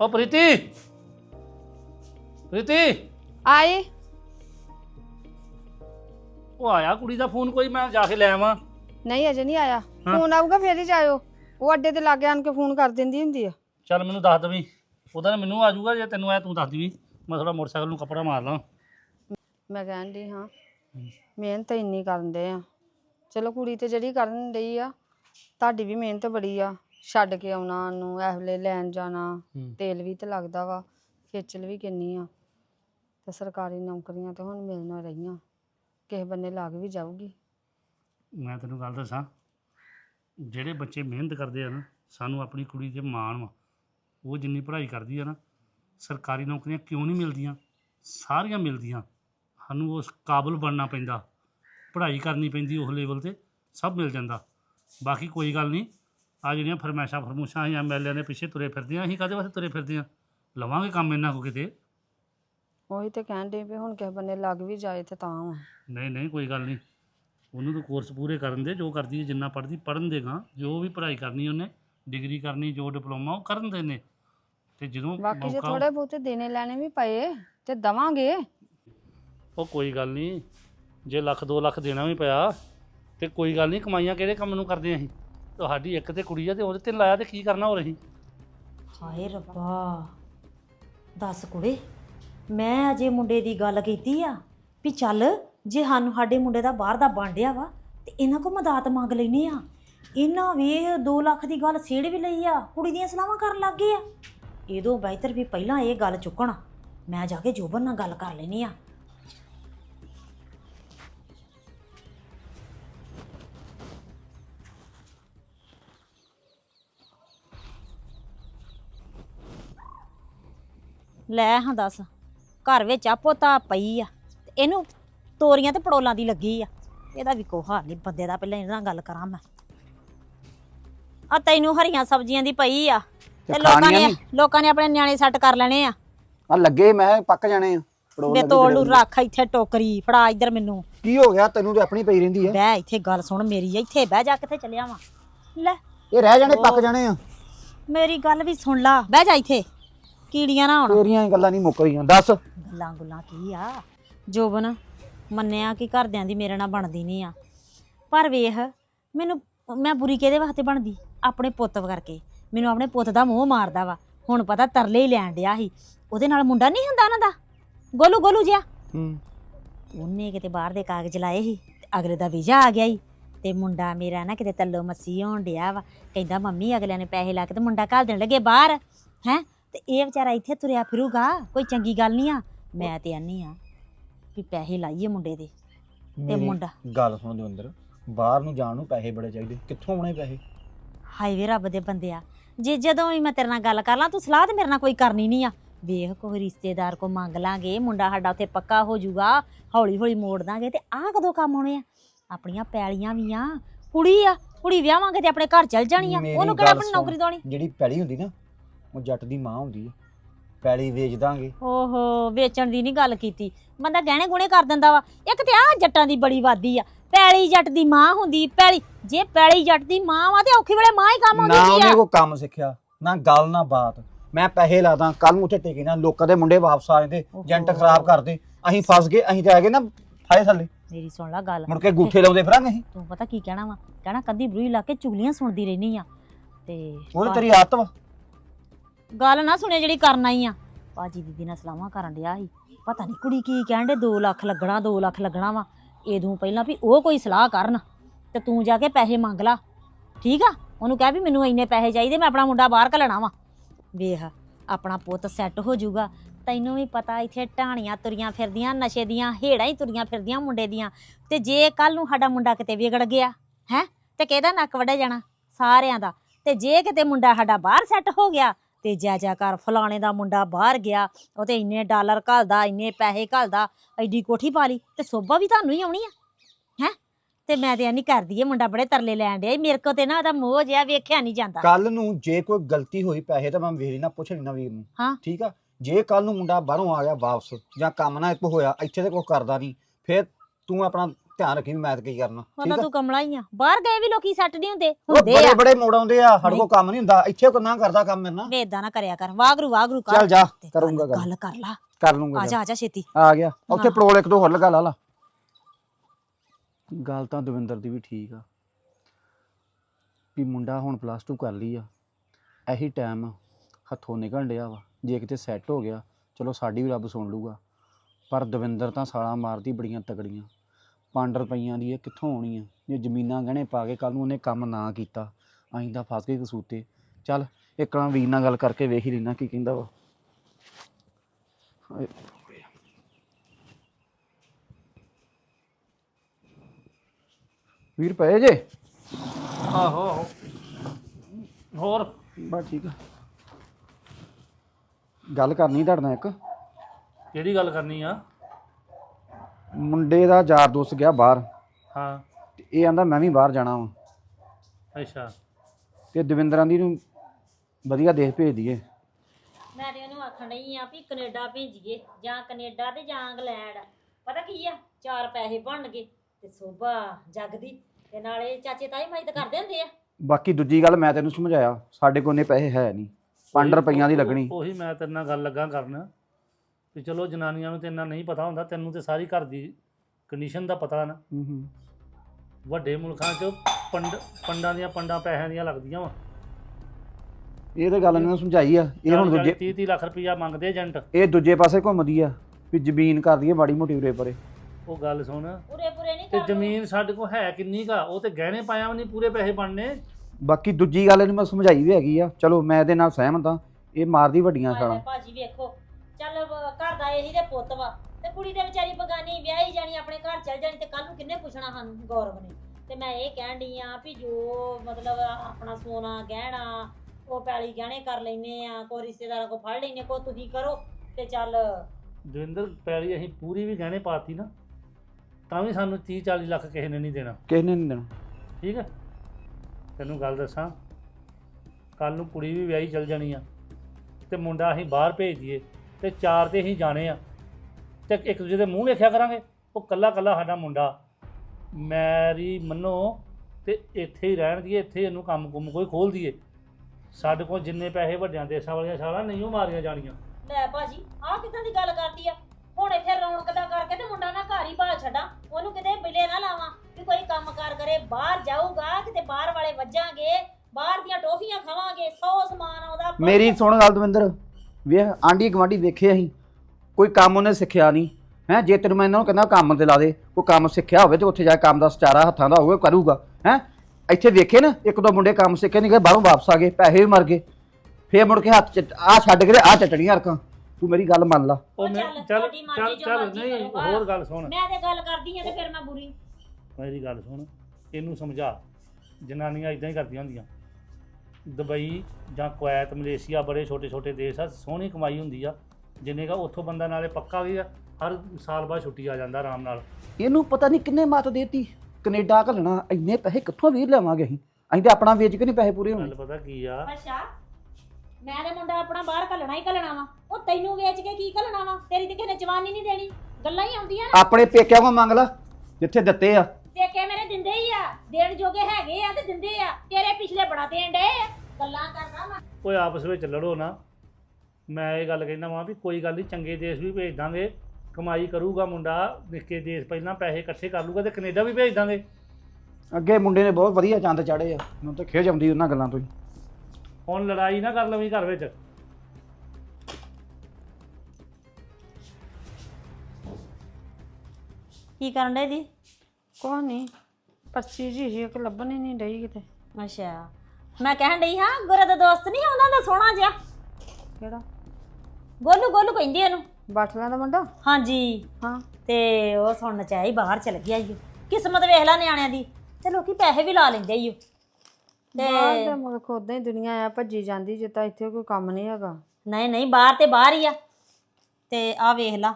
ਓ ਪ੍ਰੀਤੀ। ਪ੍ਰੀਤੀ। ਆਏ। ਉਹ ਆਇਆ ਕੁੜੀ ਦਾ ਫੋਨ ਕੋਈ ਮੈਂ ਜਾ ਕੇ ਲੈ ਆਵਾਂ। ਨਹੀਂ ਅਜੇ ਨਹੀਂ ਆਇਆ। ਹਾਂ। ਫੋਨ ਆਊਗਾ ਫੇਰ ਹੀ ਜਾਇਓ। ਉਹ ਅੱਡੇ ਤੇ ਲਾਗੇ ਆਣ ਕੇ ਫੋਨ ਕਰ ਦਿੰਦੀ ਹੁੰਦੀ ਆ। ਚੱਲ ਮੈਨੂੰ ਦੱਸ ਦਵੀਂ। ਉਹਦਾ ਨਾ ਮੈਨੂੰ ਆ ਜਾਊਗਾ ਜੇ ਤੈਨੂੰ ਆਇਆ ਤੂੰ ਦੱਸ ਦਵੀਂ। ਮੈਂ ਥੋੜਾ ਮੋਟਰਸਾਈਕਲ ਨੂੰ ਕੱਪੜਾ ਮਾਰ ਲਾਂ। ਮੈਂ ਕਹਿਣ ਦੀ ਹਾਂ ਮਿਹਨਤ ਇੰਨੀ ਕਰਨ ਦੇ ਆ। ਚਲੋ ਕੁੜੀ ਤੇ ਜਿਹੜੀ ਕਰਨ ਡਈ ਆ ਤੁਹਾਡੀ ਵੀ ਮਿਹਨਤ ਬੜੀ ਆ। ਛੱਡ ਕੇ ਆਉਣਾ ਨੂੰ ਇਹ ਵੇਲੇ ਲੈਣ ਜਾਣਾ। ਹੂੰ। ਤੇਲ ਵੀ ਤੇ ਲੱਗਦਾ ਵਾ ਖੇਚਲ ਵੀ ਕਿੰਨੀ ਆ। ਤੇ ਸਰਕਾਰੀ ਨੌਕਰੀਆਂ ਤੇ ਹੁਣ ਮਿਲਣ ਰਹੀਆਂ। ਕਿਸੇ ਬੰਨੇ ਲੱਗ ਵੀ ਜਾਊਗੀ। ਮੈਂ ਤੈਨੂੰ ਗੱਲ ਦੱਸਾਂ ਜਿਹੜੇ ਬੱਚੇ ਮਿਹਨਤ ਕਰਦੇ ਆ ਨਾ ਸਾਨੂੰ ਆਪਣੀ ਕੁੜੀ ਤੇ ਮਾਣ ਵਾ। ਉਹ ਜਿੰਨੀ ਪੜ੍ਹਾਈ ਕਰਦੀ ਆ ਨਾ ਸਰਕਾਰੀ ਨੌਕਰੀਆਂ ਕਿਉਂ ਨਹੀਂ ਮਿਲਦੀਆਂ? ਸਾਰੀਆਂ ਮਿਲਦੀਆਂ। ਸਾਨੂੰ ਉਸ ਕਾਬਲ ਬਣਨਾ ਪੈਂਦਾ। ਪੜ੍ਹਾਈ ਕਰਨੀ ਪੈਂਦੀ ਉਸ ਲੈਵਲ ਤੇ ਸਭ ਮਿਲ ਜਾਂਦਾ। ਬਾਕੀ ਕੋਈ ਗੱਲ ਨਹੀਂ ਆ ਜਿਹੜੀਆਂ ਫਰਮੈਸ਼ਾਂ ਫਰਮੂਸ਼ਾਂ ਅਸੀਂ ਐਮਐਲਏ ਦੇ ਪਿੱਛੇ ਤੁਰੇ ਫਿਰਦੇ ਆ ਅਸੀਂ ਕਾਹਦੇ ਵਾਸਤੇ ਤੁਰੇ ਫਿਰਦੇ ਆ ਲਵਾਂਗੇ ਕੰਮ ਇਹਨਾਂ ਕੋ ਕਿਤੇ? ਉਹੀ ਤੇ ਕਹਿਣ ਦੇ ਵੀ ਹੁਣ ਕਿਸੇ ਬੰਨੇ ਲੱਗ ਵੀ ਜਾਏ ਤੇ ਤਾਂ ਵਾ। ਨਹੀਂ ਨਹੀਂ ਕੋਈ ਗੱਲ ਨਹੀਂ। ਉਹਨੂੰ ਤਾਂ ਕੋਰਸ ਪੂਰੇ ਕਰਨ ਦੇ ਜੋ ਕਰਦੀ ਹੈ ਜਿੰਨਾ ਪੜ੍ਹਦੀ ਪੜ੍ਹਨ ਦੇਗਾ। ਜੋ ਵੀ ਪੜ੍ਹਾਈ ਕਰਨੀ ਉਹਨੇ ਡਿਗਰੀ ਕਰਨੀ ਜੋ ਡਿਪਲੋਮਾ ਉਹ ਕਰਨ ਦੇ ਨੇ। ਤੇ ਜਦੋਂ ਬਾਕੀ ਜੇ ਮੌਕਾ ਥੋੜੇ ਬਹੁਤੇ ਦੇਣੇ ਲੈਣੇ ਵੀ ਪਏ ਤੇ ਦਵਾਂਗੇ। ਉਹ ਕੋਈ ਗੱਲ ਨਹੀਂ। ਜੇ ਲੱਖ 2 ਲੱਖ ਦੇਣਾ ਵੀ ਪਿਆ ਤੇ ਕੋਈ ਗੱਲ ਨਹੀਂ ਕਮਾਈਆਂ ਕਿਹੜੇ ਕੰਮ ਨੂੰ ਕਰਦੇ ਅਸੀਂ? ਤੁਹਾਡੀ ਇੱਕ ਤੇ ਕੁੜੀ ਆ ਤੇ ਉਹਦੇ ਤੇ ਲਾਇਆ ਤੇ ਕੀ ਕਰਨਾ ਹੋ ਰਹੀ ਹਾਏ ਰੱਬਾ। ਦੱਸ ਕੁੜੇ, ਮੈਂ ਅਜੇ ਮੁੰਡੇ ਦੀ ਗੱਲ ਕੀਤੀ ਆ ਵੀ ਚੱਲ, ਜੇ ਸਾਨੂੰ ਸਾਡੇ ਮੁੰਡੇ ਦਾ ਬਾਹਰ ਦਾ ਬਾਂਡਿਆ ਵਾ ਤੇ ਇਹਨਾਂ ਕੋ ਮਦਦ ਮੰਗ ਲੈਨੇ ਆ। ਇਹਨਾਂ ਵੀ 2 ਲੱਖ ਦੀ ਗੱਲ ਸੇੜ ਵੀ ਲਈ ਆ, ਕੁੜੀ ਦੀਆਂ ਸਲਾਹਾਂ ਕਰਨ ਲੱਗ ਗਏ ਆ। ਇਹਦੋਂ ਬਿਹਤਰ ਵੀ ਪਹਿਲਾਂ ਇਹ ਗੱਲ ਚੁੱਕਣ। ਮੈਂ ਜਾ ਕੇ ਜੋਬਨ ਨਾਲ ਗੱਲ ਕਰ ਲੈਨੀ ਆ। ਲੈ ਹਾਂ ਦੱਸ ਘਰ ਵਿੱਚ ਆ ਪੋਤਾ ਪਈ ਆ ਤੇ ਇਹਨੂੰ ਤੋਰੀਆਂ ਤੇ ਪੜੋਲਾਂ ਦੀ ਲੱਗੀ ਆ। ਇਹਦਾ ਵੀ ਕੋ ਹਾਲ ਨਹੀਂ ਬੰਦੇ ਦਾ ਪਹਿਲਾਂ ਇਹਨਾਂ ਨਾਲ ਗੱਲ ਕਰਾਂ ਮੈਂ। ਆ ਤੈਨੂੰ ਹਰੀਆਂ ਸਬਜ਼ੀਆਂ ਦੀ ਪਈ ਆ ਤੇ ਲੋਕਾਂ ਖਾਣੀਆਂ ਨੇ ਨੀ? ਲੋਕਾਂ ਨੇ ਆਪਣੇ ਨਿਆਣੇ ਸੈੱਟ ਕਰ ਲੈਣੇ ਆ। ਆ ਲੱਗੇ ਮੈਂ ਕਿਹਾ ਪੱਕ ਜਾਣੇ ਆ ਪੜੋਲ ਵੇ ਲੱਗੀ ਤੋੜ ਨੂੰ। ਰੱਖ ਇੱਥੇ ਟੋਕਰੀ ਫੜਾ ਇੱਧਰ ਮੈਨੂੰ। ਕੀ ਹੋ ਗਿਆ? ਤੈਨੂੰ ਤੇ ਆਪਣੀ ਪਈ ਰਹਿੰਦੀ ਹੈ ਬਹਿ ਇੱਥੇ ਗੱਲ ਸੁਣ ਮੇਰੀ ਇੱਥੇ ਬਹਿ ਜਾ ਕਿੱਥੇ ਚੱਲਿਆ ਵਾਂ? ਲੈ। ਇਹ ਰਹਿ ਜਾਣੇ ਪੱਕ। ਜਾਣੇ ਆ। ਮੇਰੀ ਗੱਲ ਵੀ ਸੁਣ ਲਾ ਬਹਿ ਜਾ ਇੱਥੇ। ਕੀੜੀਆਂ ਨਾ ਹੋਣ ਤੇਰੀਆਂ ਹੀ ਗੱਲਾਂ ਨਹੀਂ ਮੁੱਕ ਰਹੀਆਂ ਦੱਸ। ਗੱਲਾਂ ਗੁੱਲਾਂ ਕੀ ਆ? ਜੋਬਨ ਮੰਨਿਆ ਕਿ ਘਰਦਿਆਂ ਦੀ ਮੇਰੇ ਨਾਲ ਬਣਦੀ ਨਹੀਂ ਆ। ਪਰ ਵੇਖ ਮੈਨੂੰ ਮੈਂ ਬੁਰੀ ਕਿਹਦੇ ਵਾਸਤੇ ਬਣਦੀ? ਆਪਣੇ ਪੁੱਤ ਕਰਕੇ ਮੈਨੂੰ ਆਪਣੇ ਪੁੱਤ ਦਾ ਮੋਹ ਮਾਰਦਾ ਵਾ। ਹੁਣ ਪਤਾ ਤਰਲੇ ਹੀ ਲੈਣ ਡਿਆ ਸੀ। ਉਹਦੇ ਨਾਲ ਮੁੰਡਾ ਨਹੀਂ ਹੁੰਦਾ ਉਹਨਾਂ ਦਾ? ਗੋਲੂ ਗੋਲੂ ਜਿਹਾ। ਹੂੰ। ਉਹਨੇ ਕਿਤੇ ਬਾਹਰ ਦੇ ਕਾਗਜ਼ ਲਾਏ ਸੀ ਤੇ ਅਗਲੇ ਦਾ ਵੀਜ਼ਾ ਆ ਗਿਆ ਸੀ। ਤੇ ਮੁੰਡਾ ਮੇਰਾ ਨਾ ਕਿਤੇ ਤੱਲੋ ਮੱਸੀ ਹੋਣ ਡਿਆ ਵਾ। ਕਹਿੰਦਾ ਮੰਮੀ ਅਗਲਿਆਂ ਨੇ ਪੈਸੇ ਲਾ ਕੇ ਤੇ ਮੁੰਡਾ ਘੱਲ ਦੇਣ ਲੱਗੇ ਬਾਹਰ। ਹੈ? ਤੇ ਇਹ ਵਿਚਾਰਾ ਇੱਥੇ ਤੁਰਿਆ ਫਿਰੂਗਾ ਕੋਈ ਚੰਗੀ ਗੱਲ ਨਹੀਂ ਆ। ਮੈਂ ਤੇ ਆਨੀ ਆ ਵੀ ਪੈਸੇ ਲਾਈਏ ਮੁੰਡੇ ਦੇ ਤੇ ਮੇਰੀ ਮੁੰਡਾ। ਗੱਲ ਸੁਣ ਦੇ ਅੰਦਰ ਬਾਹਰ ਨੂੰ ਜਾਣ ਨੂੰ ਪੈਸੇ ਬੜੇ ਚਾਹੀਦੇ ਕਿੱਥੋਂ ਆਉਣੇ ਪੈਸੇ? ਹਾਏ ਵੇ ਰੱਬ ਦੇ ਬੰਦਿਆ ਜੇ ਜਦੋਂ ਵੀ ਮੈਂ ਤੇਰੇ ਨਾਲ ਗੱਲ ਕਰ ਲਾਂ ਤੂੰ ਸਲਾਹ ਤੇ ਮੇਰੇ ਨਾਲ ਕੋਈ ਕਰਨੀ ਨਹੀਂ ਆ। ਵੇਖ ਕੋਈ ਰਿਸ਼ਤੇਦਾਰ ਕੋ ਮੰਗ ਲਾਂਗੇ ਮੁੰਡਾ ਸਾਡਾ ਉੱਥੇ ਪੱਕਾ ਹੋ ਜਾਊਗਾ ਹੌਲੀ ਹੌਲੀ ਮੋੜ ਦਾਂਗੇ ਤੇ ਆਹ ਕਦੋਂ ਕੰਮ ਆਉਣੇ ਆ? ਆਪਣੀਆਂ ਪੈਲੀਆਂ ਵੀ ਆ ਕੁੜੀ ਆ ਕੁੜੀ ਵਿਆਹਾਂਗੇ ਤੇ ਆਪਣੇ ਘਰ ਚਲ ਜਾਣੀ ਆ। ਮੇਰੀ ਉਹਨੂੰ ਕਿਹੜਾ ਗੱਲ ਆਪਣੀ ਸੁਣ। ਨੌਕਰੀ ਦੇਣੀ ਜਿਹੜੀ ਪੈਲੀ ਹੁੰਦੀ ਨਾ ਉਹ ਜੱਟ ਦੀ ਮਾਂ ਹੁੰਦੀ ਪੈਲੀ ਵੇਚ ਦਾਂਗੇ। ਓਹੋ ਵੇਚਣ ਦੀ ਨਹੀਂ ਗੱਲ ਕੀਤੀ। ਬੰਦਾ ਗਹਿਣੇ ਗੁਣੇ ਕਰ ਦਿੰਦਾ ਵਾ। ਇੱਕ ਤੇ ਆ ਜੱਟਾਂ ਦੀ ਬੜੀ ਵਾਦੀ ਆ। ਪੈਲੀ ਜੱਟ ਦੀ ਮਾਂ ਹੁੰਦੀ ਪੈਲੀ ਜੇ ਪੈਲੀ ਜੱਟ ਦੀ ਮਾਂ ਵਾ ਤੇ ਔਖੀ ਵੇਲੇ ਮਾਂ ਹੀ ਕੰਮ ਨਾ ਆਉਂਦੀ ਉਹਨੇ ਆ। ਕੋ ਕੰਮ ਸਿੱਖਿਆ ਨਾ ਗੱਲ ਨਾ ਬਾਤ। ਮੈਂ ਪੈਸੇ ਲਾਦਾ ਕੱਲ ਨੂੰ ਉੱਥੇ ਟਿਕੇ ਨਾ ਲੋਕਾਂ ਦੇ ਮੁੰਡੇ ਵਾਪਸ ਆ ਜਾਂਦੇ ਏਜੰਟ ਓਹੋ। ਖਰਾਬ ਕਰਦੇ। ਅਸੀਂ ਫਸ ਗਏ ਅਸੀਂ ਆ ਗਏ ਨਾ ਫਾਇ ਥੱਲੇ। ਮੇਰੀ ਸੁਣ ਲੈ ਗੱਲ। ਮੁੜ ਕੇ ਗੂਠੇ ਲਾਉਂਦੇ ਫਿਰਾਂਗੇ ਅਸੀਂ। ਤੂੰ ਪਤਾ ਕੀ ਕਹਿਣਾ ਵਾ? ਕਹਿਣਾ ਕੰਦੀ ਬਰੂਈ ਲਾ ਕੇ ਚੁਗਲੀਆਂ ਸੁਣਦੀ ਰਹਿਨੀ ਆ। ਤੇ ਉਹ ਤਾਂ ਪਾ- ਤੇਰੀ ਆਦਤ ਵਾ? ਗੱਲ ਨਾ ਸੁਣੇ ਜਿਹੜੀ ਕਰਨ ਆਈ ਆ। ਬਾਜੀ ਦੀਦੀ ਨਾਲ ਸਲਾਹਾਂ ਕਰਨ ਡਿਆ ਸੀ। ਪਤਾ ਨਹੀਂ ਕੁੜੀ ਕੀ ਕਹਿਣ ਦੇ 2 ਲੱਖ ਲੱਗਣਾ 2 ਲੱਖ ਲੱਗਣਾ ਵਾ। ਇਹਦੋਂ ਪਹਿਲਾਂ ਵੀ ਉਹ ਕੋਈ ਸਲਾਹ ਕਰਨ ਤੇ ਤੂੰ ਜਾ ਕੇ ਪੈਸੇ ਮੰਗ ਲਾ। ਠੀਕ ਆ? ਉਹਨੂੰ ਕਹਿ ਵੀ ਮੈਨੂੰ ਇੰਨੇ ਪੈਸੇ ਚਾਹੀਦੇ, ਮੈਂ ਆਪਣਾ ਮੁੰਡਾ ਬਾਹਰ ਘੱਲਣਾ ਵਾ। ਵੇਖ, ਆਪਣਾ ਪੁੱਤ ਸੈੱਟ ਹੋ ਜਾਊਗਾ। ਤੈਨੂੰ ਵੀ ਪਤਾ ਇੱਥੇ ਢਾਣੀਆਂ ਤੁਰੀਆਂ ਫਿਰਦੀਆਂ, ਨਸ਼ੇ ਦੀਆਂ, ਹੇੜਾਂ ਹੀ ਤੁਰੀਆਂ ਫਿਰਦੀਆਂ ਮੁੰਡੇ ਦੀਆਂ। ਤੇ ਜੇ ਕੱਲ ਨੂੰ ਸਾਡਾ ਮੁੰਡਾ ਕਿਤੇ ਵਿਗੜ ਗਿਆ, ਹੈ? ਤੇ ਕਿਹਦਾ ਨੱਕ ਵੱਢਿਆ ਜਾਣਾ? ਸਾਰਿਆਂ ਦਾ। ਤੇ ਜੇ ਕਿਤੇ ਮੁੰਡਾ ਸਾਡਾ ਬਾਹਰ ਸੈੱਟ ਹੋ ਗਿਆ ਤੇ ਜਾ ਜਾ ਕਰ ਫਲਾਣੇ ਦਾ ਮੁੰਡਾ ਬਾਹਰ ਗਿਆ ਉਹ ਤੇ ਇੰਨੇ ਡਾਲਰ ਘੱਲਦਾ ਇੰਨੇ ਪੈਸੇ ਘੱਲਦਾ ਐਡੀ ਕੋਠੀ ਪਾ ਲਈ ਤੇ ਸੋਭਾ ਵੀ ਤੁਹਾਨੂੰ ਹੀ ਆਉਣੀ ਆ ਹੈ ਤੇ ਮੈਂ ਤੇ ਨਹੀਂ ਕਰਦੀ ਏ ਮੁੰਡਾ ਬੜੇ ਤਰਲੇ ਲੈਣ ਡਿਆ। ਮੇਰੇ ਕੋ ਤੇ ਨਾ ਉਹਦਾ ਮੋਹ ਜਿਆ ਵੇਖਿਆ ਨਹੀਂ ਜਾਂਦਾ ਕੱਲ ਨੂੰ ਜੇ ਕੋਈ ਗਲਤੀ ਹੋਈ ਪੈਸੇ ਤਾਂ ਮੈਂ ਵੇਰੀ ਨਾ ਪੁੱਛ ਲੈਣਾ ਵੀਰ ਨੂੰ ਹਾਂ। ਠੀਕ ਆ ਜੇ ਕੱਲ ਨੂੰ ਮੁੰਡਾ ਬਾਹਰੋਂ ਆ ਗਿਆ ਵਾਪਸ ਜਾਂ ਕੰਮ ਨਾ ਇੱਕ ਹੋਇਆ ਇੱਥੇ ਤੇ ਕੁਛ ਕਰਦਾ ਨਹੀਂ ਫਿਰ ਤੂੰ ਆਪਣਾ ਧਿਆਨ ਰੱਖੀ ਮੈਂ ਕੀ ਕਰਨਾ ਉਹਨਾਂ ਤੂੰ ਕਮਲਾ ਹੀ ਆ। ਬਾਹਰ ਗਏ ਵੀ ਲੋਕੀ ਸੈੱਟ ਨਹੀਂ ਹੁੰਦੇ ਹੁੰਦੇ ਆ। ਬੜੇ ਮੋੜ ਆਉਂਦੇ ਆ ਸਾਡੇ ਕੋ ਕੰਮ ਨਹੀਂ ਹੁੰਦਾ ਇੱਥੇ ਕੋ ਨਾ ਕਰਦਾ ਕੰਮ ਮੇਰੇ ਵੇ ਇਦਾਂ ਨਾ ਕਰਿਆ ਕਰ ਵਾਗਰੂ ਵਾਗਰੂ ਕਰ। ਚੱਲ ਜਾ ਕਰੂੰਗਾ ਗੱਲ। ਕਰ ਲਾ। ਕਰ ਲੂੰਗਾ ਆ ਜਾ ਆ ਜਾ ਛੇਤੀ। ਆ ਗਿਆ। ਉੱਥੇ ਪਰੋਲ ਇੱਕ ਦੋ ਹੋਰ ਲਗਾ ਲਾ ਲਾ। ਗੱਲ ਤਾਂ ਦਵਿੰਦਰ ਦੀ ਵੀ ਠੀਕ ਆ। ਵੀ ਮੁੰਡਾ ਹੁਣ ਪਲੱਸ 2 ਕਰ ਲਈ ਆ। ਇਹੀ ਟਾਈਮ ਹੱਥੋਂ ਨਿਕਲ ਡਿਆ ਵਾ। ਜੇ ਕਿਤੇ ਸੈੱਟ ਹੋ ਗਿਆ ਚਲੋ ਸਾਡੀ ਵੀ ਰੱਬ ਸੁਣ ਲੂਗਾ। ਪਰ ਦਵਿੰਦਰ ਤਾਂ ਸਾਲਾ ਮਾਰਦੀ ਬੜੀਆਂ ਤਕੜੀਆਂ। 5 ਰੁਪਈਆਂ ਦੀ ਇਹ ਕਿੱਥੋਂ ਆਉਣੀ ਆ? ਜੇ ਜ਼ਮੀਨਾਂ ਗਹਿਣੇ ਪਾ ਕੇ ਕੱਲ ਨੂੰ ਉਹਨੇ ਕੰਮ ਨਾ ਕੀਤਾ ਅਸੀਂ ਤਾਂ ਫਸ ਗਏ ਕਸੂਤੇ। ਚੱਲ ਇੱਕ ਵਾਰ ਵੀਰ ਨਾਲ ਗੱਲ ਕਰਕੇ ਵੇਖ ਹੀ ਲੈਂਦਾ ਕੀ ਕਹਿੰਦਾ ਵਾ। ਵੀਰ ਪਏ ਜੇ? ਆਹੋ ਆਹੋ। ਹੋਰ? ਬਸ ਠੀਕ ਆ। ਗੱਲ ਕਰਨੀ ਤੁਹਾਡੇ ਨਾਲ ਇੱਕ। ਕਿਹੜੀ ਗੱਲ ਕਰਨੀ ਆ? ਮੁੰਡੇ ਦਾ ਯਾਰ ਦੋਸਤ ਗਿਆ ਬਾਹਰ। ਹਾਂ। ਤੇ ਇਹ ਆਂਦਾ ਮੈਂ ਵੀ ਬਾਹਰ ਜਾਣਾ ਵਾਂ। ਅੱਛਾ। ਤੇ ਦਵਿੰਦਰਾਂ ਦੀ ਨੂੰ ਵਧੀਆ ਦੇਸ਼ ਭੇਜ ਦਈਏ। ਮੈਂ ਤੇ ਉਹਨੂੰ ਆਖਣ ਡਈ ਆ ਵੀ ਕੈਨੇਡਾ ਭੇਜੀਏ ਜਾਂ ਕੈਨੇਡਾ ਤੇ ਜਾਂ ਇੰਗਲੈਂਡ। ਪਤਾ ਕੀ ਆ? ਚਾਰ ਪੈਸੇ ਬਣਨਗੇ ਤੇ ਸੋਭਾ ਜਗਦੀ। ਤੇ ਨਾਲੇ ਚਾਚੇ ਤਾਈ ਮਾਈ ਤਾਂ ਕਰਦੇ ਹੁੰਦੇ ਆ। ਬਾਕੀ ਦੂਜੀ ਗੱਲ ਮੈਂ ਤੈਨੂੰ ਸਮਝਾਇਆ ਸਾਡੇ ਕੋਲ ਨੇ ਪੈਸੇ ਹੈ ਨਹੀਂ। 5 ਰੁਪਈਆਂ ਦੀ ਲੱਗਣੀ। ਉਹੀ ਮੈਂ ਤੇਰੇ ਨਾਲ ਗੱਲ ਲੱਗਾ ਕਰਨ। ਵੀ ਚਲੋ ਜਨਾਨੀਆਂ ਨੂੰ ਤੇ ਇੰਨਾ ਨਹੀਂ ਪਤਾ ਹੁੰਦਾ ਤੈਨੂੰ ਤੇ ਸਾਰੀ ਘਰ ਦੀ ਕੰਡੀਸ਼ਨ ਦਾ ਪਤਾ ਨਾ। ਹੂੰ ਹੂੰ। ਵੱਡੇ ਮੁਲਕਾਂ 'ਚ ਪੰਡ ਪੰਡਾਂ ਦੀਆਂ ਪੰਡਾਂ ਪੈਸਿਆਂ ਦੀਆਂ ਲੱਗਦੀਆਂ ਵਾ। ਇਹ ਤੇ ਗੱਲ ਇਹਨਾਂ ਸਮਝਾਈ ਆ ਇਹ ਹੁਣ ਦੂਜੇ 30 30 ਲੱਖ ਰੁਪਈਆ ਮੰਗਦੇ ਏਜੰਟ। ਇਹ ਦੂਜੇ ਪਾਸੇ ਘੁੰਮਦੀ ਆ ਵੀ ਜ਼ਮੀਨ ਕਰ ਦਈਏ ਮਾੜੀ ਮੋਟੀ ਉਰੇ ਪਰੇ। ਉਹ ਗੱਲ ਸੁਣ ਪੂਰੇ ਪੂਰੇ ਨਹੀਂ ਤੇ ਕਰਦੇ ਜ਼ਮੀਨ ਸਾਡੇ ਕੋਲ ਹੈ ਕਿੰਨੀ ਕਾ ਉਹ ਤੇ ਗਹਿਣੇ ਪਾਇਆ ਵੀ ਨਹੀਂ ਪੂਰੇ ਪੈਸੇ ਬਣਨੇ। ਬਾਕੀ ਦੂਜੀ ਗੱਲ ਇਹਨੂੰ ਮੈਂ ਸਮਝਾਈ ਵੀ ਹੈਗੀ ਆ ਚਲੋ ਮੈਂ ਇਹਦੇ ਨਾਲ ਸਹਿਮਤ ਆ ਇਹ ਮਾਰਦੀ ਵੱਡੀਆਂ ਛਾਲਾਂ। ਭਾਜੀ ਵੇਖੋ ਚੱਲ ਵ- ਘਰ ਦਾ ਇਹੀ ਤੇ ਪੁੱਤ ਵਾ। ਤੇ ਕੁੜੀ ਦੇ ਵਿਚਾਰੀ ਬਗਾਨੀ ਵਿਆਹੀ ਜਾਣੀ ਆਪਣੇ ਘਰ ਚਲ ਜਾਣੀ ਤੇ ਕੱਲ ਨੂੰ ਕਿੰਨੇ ਪੁੱਛਣਾ ਸਾਨੂੰ ਗੌਰਵ ਨੇ। ਤੇ ਮੈਂ ਇਹ ਕਹਿਣ ਡਈ ਆ ਵੀ ਜੋ ਮਤਲਬ ਆਪਣਾ ਸੋਨਾ ਗਹਿਣਾ ਉਹ ਪੈਲੀ ਗਹਿਣੇ ਕਰ ਲੈਨੇ ਆ ਕੋਈ ਰਿਸ਼ਤੇਦਾਰਾਂ ਕੋ ਫੜ ਲੈਨੇ ਕੋ ਤੁਸੀਂ ਕਰੋ ਤੇ ਚੱਲ। ਦਵਿੰਦਰ ਪੈਲੀ ਅਸੀਂ ਪੂਰੀ ਵੀ ਗਹਿਣੇ ਪਾਤੀ ਨਾ ਤਾਂ ਵੀ ਸਾਨੂੰ 30 40 ਲੱਖ ਕਿਸੇ ਨੇ ਨਹੀਂ ਦੇਣਾ। ਕਿਸ ਨੇ ਨਹੀਂ ਦੇਣਾ। ਠੀਕ ਹੈ ਤੈਨੂੰ ਗੱਲ ਦੱਸਾਂ ਕੱਲ ਨੂੰ ਕੁੜੀ ਵੀ ਵਿਆਹੀ ਚਲ ਜਾਣੀ ਆ ਤੇ ਮੁੰਡਾ ਅਸੀਂ ਬਾਹਰ ਭੇਜ ਦਈਏ। ਤੇ ਚਾਰ ਤੇ ਅਸੀਂ ਜਾਣੇ ਆ। ਤੇ ਇੱਕ ਦੂਜੇ ਦੇ ਮੂੰਹ ਵੇਖਿਆ ਕਰਾਂਗੇ। ਉਹ ਕੱਲਾ ਕੱਲਾ ਸਾਡਾ ਮੁੰਡਾ। ਮੈਰੀ ਮੰਨੋ ਤੇ ਇੱਥੇ ਹੀ ਰਹਿਣ ਦੀਏ ਇੱਥੇ ਇਹਨੂੰ ਕੰਮ ਕੁੰਮ ਕੋਈ ਖੋਲ ਦਈਏ ਸਾਡੇ ਕੋਲ ਜਿੰਨੇ ਪੈਸੇ ਵੱਡਿਆਂ ਦੇਸਾਂ ਵਾਲੀਆਂ ਸਾਲਾਂ ਨਹੀਂ ਉਹ ਮਾਰੀਆਂ ਜਾਣੀਆਂ। ਲੈ ਭਾਜੀ ਆਹ ਕਿੱਦਾਂ ਦੀ ਗੱਲ ਕਰਦੀ ਆ? ਹੁਣ ਇੱਥੇ ਰੌਣਕ ਦਾ ਕਰਕੇ ਤੇ ਮੁੰਡਾ ਨਾ ਘਰ ਹੀ ਬਾਹਰ ਛੱਡਾਂ। ਉਹਨੂੰ ਕਿਤੇ ਬਿਲੇ ਨਾ ਲਾਵਾਂ ਵੀ ਕੋਈ ਕੰਮ ਕਾਰ ਕਰੇ ਬਾਹਰ ਜਾਊਗਾ ਕਿਤੇ ਬਾਹਰ ਵਾਲੇ ਵੱਜਾਂਗੇ ਬਾਹਰ ਦੀਆਂ ਟੋਫੀਆਂ ਖਾਵਾਂਗੇ 100 ਸਮਾਨ ਆਉਂਦਾ ਮੇਰੀ ਸੁਣ ਗੱਲ ਦਵਿੰਦਰ। ਵੇਖ ਆਂਢੀ ਗਵਾਂਢੀ ਵੇਖੇ ਅਸੀਂ। ਕੋਈ ਕੰਮ ਉਹਨੇ ਸਿੱਖਿਆ ਨਹੀਂ। ਹੈ ਜੇ ਤੈਨੂੰ ਮੈਂ ਇਹਨਾਂ ਨੂੰ ਕਹਿੰਦਾ ਕੰਮ ਤੇ ਲਾ ਦੇ ਕੋਈ ਕੰਮ ਸਿੱਖਿਆ ਹੋਵੇ ਤੇ ਉੱਥੇ ਜਾ ਕੇ ਕੰਮ ਦਾ ਸਚਾਰਾ ਹੱਥਾਂ ਦਾ ਹੋਵੇ ਕਰੂਗਾ। ਹੈ ਇੱਥੇ ਵੇਖੇ ਨਾ ਇੱਕ ਦੋ ਮੁੰਡੇ ਕੰਮ ਸਿੱਖੇ ਨਹੀਂ ਗਏ ਬਾਹਰੋਂ ਵਾਪਸ ਆ ਗਏ ਪੈਸੇ ਵੀ ਮਰ ਗਏ। ਫੇਰ ਮੁੜ ਕੇ ਹੱਥ ਚ ਆ ਛੱਡ ਕੇ ਆ ਚਟਣੀਆਂ ਰਕਾਂ ਤੂੰ ਮੇਰੀ ਗੱਲ ਮੰਨ ਲਾ। ਉਹ ਮੈਂ ਚੱਲ, ਚੱਲ ਮਰਜ਼ੀ ਚੱਲ ਜੋ ਚੱਲ ਮਰਜ਼ੀ ਨਹੀਂ। ਹੋਰ ਗੱਲ ਸੁਣ। ਮੈਂ ਤੇ ਗੱਲ ਕਰਦੀ ਆ ਤੇ ਫਿਰ ਮੈਂ ਬੁਰੀ। ਮੇਰੀ ਗੱਲ ਸੁਣ ਇਹਨੂੰ ਸਮਝਾ। ਜਨਾਨੀਆਂ ਇਦਾਂ ਹੀ ਕਰਦੀਆਂ ਹੁੰਦੀਆਂ। ਦੁਬਈ ਜਾਂ ਕੁਵੈਤ ਮਲੇਸ਼ੀਆ ਬੜੇ ਛੋਟੇ ਛੋਟੇ ਦੇਸ਼ ਆ ਸੋਹਣੀ ਕਮਾਈ ਹੁੰਦੀ ਆ। ਜਿੰਨੇ ਕਾ ਉੱਥੋਂ ਬੰਦਾ ਨਾਲੇ ਪੱਕਾ ਵੀ ਆ ਹਰ ਸਾਲ ਬਾਅਦ ਛੁੱਟੀ ਆ ਜਾਂਦਾ ਆਰਾਮ ਨਾਲ। ਇਹਨੂੰ ਪਤਾ ਨਹੀਂ ਕਿੰਨੇ ਮੱਤ ਦੇਤੀ। ਕੈਨੇਡਾ ਘੱਲਣਾ ਇੰਨੇ ਪੈਸੇ ਕਿੱਥੋਂ ਵੀਰ ਲਿਆਵਾਂਗੇ ਅਸੀਂ? ਅਸੀਂ ਤੇ ਆਪਣਾ ਵੇਚ ਕੇ ਨਹੀਂ ਪੈਸੇ ਪੂਰੇ ਹੋਣੇ। ਗੱਲ ਪਤਾ ਕੀ ਆ? ਅੱਛਾ ਮੈਂ ਤੇ ਮੁੰਡਾ ਆਪਣਾ ਬਾਹਰ ਘੱਲਣਾ ਹੀ ਘੱਲਣਾ ਵਾ। ਉਹ ਤੈਨੂੰ ਵੇਚ ਕੇ ਕੀ ਘੱਲਣਾ ਵਾ? ਤੇਰੀ ਤੇ ਕਿਸੇ ਨੇ ਜਵਾਨੀ ਨਹੀਂ ਦੇਣੀ। ਗੱਲਾਂ ਹੀ ਆਉਂਦੀਆਂ ਨਾ। ਆਪਣੇ ਪੇਕਿਆਂ ਕੋਲ ਮੰਗ ਲਾ ਜਿੱਥੇ ਦਿੱਤੇ ਆ। ਪੇਕੇ ਮੇਰੇ ਦਿੰਦੇ ਹੀ ਆ ਦੇਣ ਜੋਗੇ ਹੈਗੇ ਆ ਤੇ ਦਿੰਦੇ ਆ। ਤੇਰੇ ਪਿਛਲੇ ਬੜਾ ਦੇਣ ਡਏ ਆ। ਗੱਲਾਂ ਕਰਦਾ ਕੋਈ ਆਪਸ ਵਿੱਚ ਲੜੋ ਨਾ। ਮੈਂ ਇਹ ਗੱਲ ਕਹਿੰਦਾ ਵਾਂ ਵੀ ਕੋਈ ਗੱਲ ਨਹੀਂ ਚੰਗੇ ਦੇਸ਼ ਵੀ ਭੇਜ ਦਾਂਗੇ। ਕਮਾਈ ਕਰੂਗਾ ਮੁੰਡਾ ਨਿੱਕੇ ਦੇਸ਼ ਪਹਿਲਾਂ ਪੈਸੇ ਇਕੱਠੇ ਕਰ ਲੂਗਾ ਤੇ ਕੈਨੇਡਾ ਵੀ ਭੇਜ ਦਾਂਗੇ। ਅੱਗੇ ਮੁੰਡੇ ਨੇ ਬਹੁਤ ਵਧੀਆ ਚੰਦ ਚਾੜੇ ਆ। ਮੈਨੂੰ ਤਾਂ ਖੇਜ ਆਉਂਦੀ ਉਹਨਾਂ ਗੱਲਾਂ ਤੋਂ ਹੀ। ਹੁਣ ਲੜਾਈ ਨਾ ਕਰ ਲਵੀਂ ਘਰ ਵਿੱਚ। ਕੀ ਕਰਨ ਡੇ ਜੀ? ਕੁਛ ਨਹੀਂ ਪਰਚੀ ਜੀ ਇੱਕ ਲੱਭਣ ਹੀ ਨਹੀਂ ਡਈ ਕਿਤੇ। ਅੱਛਾ ਮੈਂ ਕਹਿਣ ਡਈ ਹਾਂ ਗੁਰੇ ਦਾ ਦੋਸਤ ਨਹੀਂ ਆਉਂਦਾ ਦਾ ਸੋਹਣਾ ਜਿਹਾ। ਕਿਹੜਾ? ਗੋਲੂ ਗੋਲੂ ਕਹਿੰਦੀ ਇਹਨੂੰ। ਬਾਠਲਾਂ ਦਾ ਮੁੰਡਾ? ਹਾਂਜੀ। ਹਾਂ। ਤੇ ਉਹ ਸੁਣਨ ਚ ਆਈ ਬਾਹਰ ਚਲ ਗਿਆ ਈ ਓ। ਕਿਸਮਤ ਵੇਖ ਲੈ ਨਿਆਣਿਆਂ ਦੀ ਤੇ ਲੋਕੀ ਪੈਸੇ ਵੀ ਲਾ ਲੈਂਦੇ ਈ ਓ। ਬਾਹਰ ਦੇ ਤੇ ਮੁਲਕ ਉਦਾਂ ਹੀ ਦੁਨੀਆ ਆ ਭੱਜੀ ਜਾਂਦੀ ਜਿੱਦਾਂ ਇੱਥੇ ਕੋਈ ਕੰਮ ਨਹੀਂ ਹੈਗਾ। ਨਹੀਂ ਨਹੀਂ ਬਾਹਰ ਤੇ ਬਾਹਰ ਹੀ ਆ। ਤੇ ਆ ਵੇਖ ਲਾ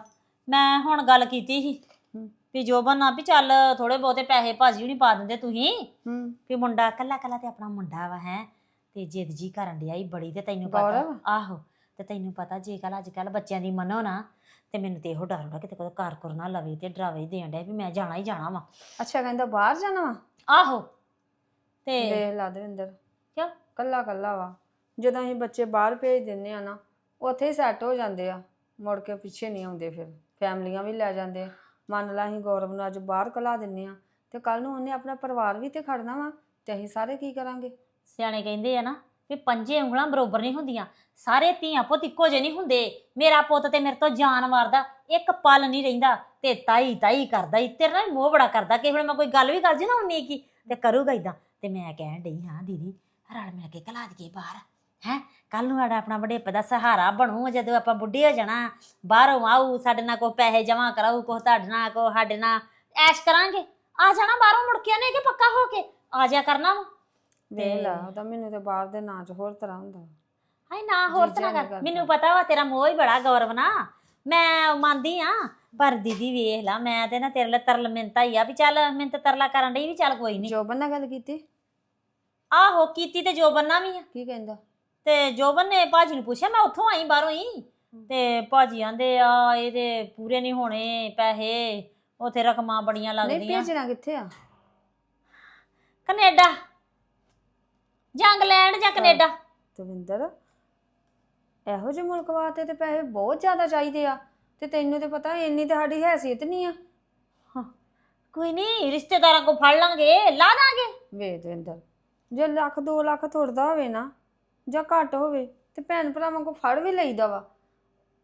ਮੈਂ ਹੁਣ ਗੱਲ ਕੀਤੀ ਸੀ। ਵੀ ਜੋਬਨ ਨਾ ਵੀ ਚੱਲ ਥੋੜੇ ਬਹੁਤੇ ਪੈਸੇ ਭਾਜੀ ਹੁਣੀ ਪਾ ਦਿੰਦੇ ਤੁਸੀਂ। ਹੂੰ। ਵੀ ਮੁੰਡਾ ਕੱਲਾ ਕੱਲਾ ਤੇ ਆਪਣਾ ਮੁੰਡਾ ਵਾ ਹੈ ਤੇ ਜਿੱਦ ਜੀ ਕਰਨ ਡਿਆ ਈ ਬੜੀ ਤੇ ਤੈਨੂੰ ਪਤਾ। ਗੌਰਵ? ਆਹੋ ਤੇ ਤੈਨੂੰ ਪਤਾ ਜੇ ਕੱਲ ਅੱਜ ਕੱਲ ਬੱਚਿਆਂ ਦੀ ਮੰਨੋ ਨਾ ਤੇ ਮੈਨੂੰ ਤੇ ਇਹੋ ਡਰ ਹੁੰਦਾ ਕਿਤੇ ਕੋਈ ਕਾਰ ਕਰ ਨਾ ਲਵੇ ਤੇ ਡਰਾਵੇ ਦੇਣ ਡਿਆ ਵੀ ਮੈਂ ਜਾਣਾ ਹੀ ਜਾਣਾ ਵਾ। ਅੱਛਾ ਕਹਿੰਦਾ ਬਾਹਰ ਜਾਣਾ ਵਾ? ਆਹੋ ਤੇ ਦੇਖ ਲਾ ਦਵਿੰਦਰ। ਕਿਉਂ? ਕੱਲਾ ਕੱਲਾ ਵਾ। ਜਦੋਂ ਅਸੀਂ ਬੱਚੇ ਬਾਹਰ ਭੇਜ ਦਿੰਨੇ ਆ ਨਾ ਉੱਥੇ ਹੀ ਸੈੱਟ ਹੋ ਜਾਂਦੇ ਆ। ਮੁੜ ਕੇ ਪਿੱਛੇ ਨਹੀਂ ਆਉਂਦੇ ਫਿਰ। ਫੈਮਲੀਆਂ ਵੀ ਲੈ ਜਾਂਦੇ ਮੰਨ ਲਾ ਅਸੀਂ ਗੌਰਵ ਨੂੰ ਅੱਜ ਬਾਹਰ ਕਲਾ ਦਿੰਨੇ ਆ, ਤੇ ਕੱਲ ਨੂੰ ਉਹਨੇ ਆਪਣਾ ਪਰਿਵਾਰ ਵੀ ਤੇ ਖੜਨਾ ਵਾ, ਤੇ ਅਸੀਂ ਸਾਰੇ ਕੀ ਕਰਾਂਗੇ? ਸਿਆਣੇ ਕਹਿੰਦੇ ਆ ਨਾ ਵੀ ਪੰਜੇ ਉਂਗਲਾਂ ਬਰੋਬਰ ਨਹੀਂ ਹੁੰਦੀਆਂ, ਸਾਰੇ ਧੀਆਂ ਪੁੱਤ ਇੱਕੋ ਜਿਹੇ ਨਹੀਂ ਹੁੰਦੇ, ਮੇਰਾ ਪੁੱਤ ਤੇ ਮੇਰੇ ਤੋਂ ਜਾਨ ਮਾਰਦਾ, ਇੱਕ ਪਲ ਨਹੀਂ ਰਹਿੰਦਾ, ਤੇ ਤਾਈ ਤਾਈ ਕਰਦਾ ਈ, ਤੇਰੇ ਨਾਲ ਮੋਹ ਬੜਾ ਕਰਦਾ, ਕਿਸੇ ਵੇਲੇ ਮੈਂ ਕੋਈ ਗੱਲ ਵੀ ਕਰ ਜੀ ਨਾ ਉਨੀ ਕੀ, ਤੇ ਕਰੂਗਾ ਇਦਾਂ ਤੇ ਮੈਂ ਕਹਿਣ ਡਈ ਹਾਂ, ਦੀਦੀ, ਰਲ ਮਿਲ ਕੇ ਕਲਾ ਦਈਏ ਬਾਹਰ। ਹੈ? ਕੱਲ ਨੂੰ ਸਾਡਾ ਆਪਣਾ ਵਡੇਪੇ ਦਾ ਸਹਾਰਾ ਬਣੂ ਜਦੋਂ ਆਪਾਂ ਬੁੱਢੇ ਹੋ ਜਾਣਾ। ਬਾਹਰੋਂ ਆਊ ਸਾਡੇ ਨਾਲ ਕੋਈ ਪੈਸੇ ਜਮਾ ਕਰਾਊ ਕੋ ਤੁਹਾਡੇ ਨਾਲ ਕੋ ਸਾਡੇ ਨਾਲ। ਐਸ਼ ਕਰਾਂਗੇ। ਆ ਜਾਣਾ ਬਾਹਰੋਂ ਮੁੜ ਕੇ ਆਨੇ ਕਿ ਪੱਕਾ ਹੋ ਕੇ? ਆ ਜਾ ਕਰਨਾ ਵਾ। ਵੇਖ ਲਾ ਉਹਦਾ ਮੈਨੂੰ ਤੇ ਬਾਹਰ ਦੇ ਨਾਂ 'ਚ ਹੋਰ ਤਰ੍ਹਾਂ ਹੁੰਦਾ। ਹਾਏ ਨਾ ਹੋਰ ਤਰ੍ਹਾਂ ਕਰ। ਮੈਨੂੰ ਪਤਾ ਵਾ ਤੇਰਾ ਮੋਹ ਹੀ ਬੜਾ ਗੌਰਵ ਨਾ ਮੈਂ ਮੰਨਦੀ ਆ ਪਰ ਦੀਦੀ ਵੇਖ ਲਾ ਮੈਂ ਤੇ ਨਾ ਤੇਰੇ ਲਈ ਤਰਲ ਮਿੰਤਾ ਹੀ ਆ ਵੀ ਚੱਲ ਮਿੰਤ ਤਰਲਾ ਕਰਨ ਡਈ ਵੀ ਚੱਲ ਕੋਈ ਨਹੀਂ ਜੋਬਨ ਨਾਲ ਗੱਲ ਕੀਤੀ? ਆਹੋ ਕੀਤੀ ਤੇ ਜੋਬਨ ਨਾਲ ਵੀ ਆ। ਕੀ ਕਹਿੰਦਾ? ਤੇ ਜੋਬਨ ਨੇ ਭਾਜੀ ਨੂੰ ਪੁੱਛਿਆ ਮੈਂ ਉੱਥੋਂ ਆਈ ਬਾਹਰੋਂ ਹੀ। ਤੇ ਭਾਜੀ ਆਂਦੇ ਆ ਇਹਦੇ ਪੂਰੇ ਨਹੀਂ ਹੋਣੇ ਪੈਸੇ ਉਥੇ ਰਕਮਾਂ ਬੜੀਆਂ ਨਹੀਂ ਲੱਗਦੀਆਂ। ਭੇਜਣਾ ਕਿੱਥੇ ਆ? ਕੈਨੇਡਾ। ਜਾਂ ਇੰਗਲੈਂਡ ਜਾਂ ਕੈਨੇਡਾ। ਦਵਿੰਦਰ ਇਹੋ ਜਿਹੇ ਮੁਲਕ ਵਾਸਤੇ ਤੇ ਪੈਸੇ ਬਹੁਤ ਜ਼ਿਆਦਾ ਚਾਹੀਦੇ ਆ। ਤੇ ਤੈਨੂੰ ਤੇ ਪਤਾ ਇੰਨੀ ਤੇ ਸਾਡੀ ਹੈਸੀਅਤ ਨਹੀਂ ਆ। ਕੋਈ ਨਹੀਂ ਰਿਸ਼ਤੇਦਾਰਾਂ ਕੋ ਫੜ ਲਾਂਗੇ ਲਾ ਦਾਂਗੇ। ਵੇ ਦਵਿੰਦਰ ਜੇ ਲੱਖ 2 ਲੱਖ ਤੁਰਦਾ ਹੋਵੇ ਨਾ ਜਾਂ ਘੱਟ ਹੋਵੇ ਤੇ ਭੈਣ ਭਰਾਵਾਂ ਕੋ ਫੜ ਵੀ ਲਈਦਾ ਵਾ।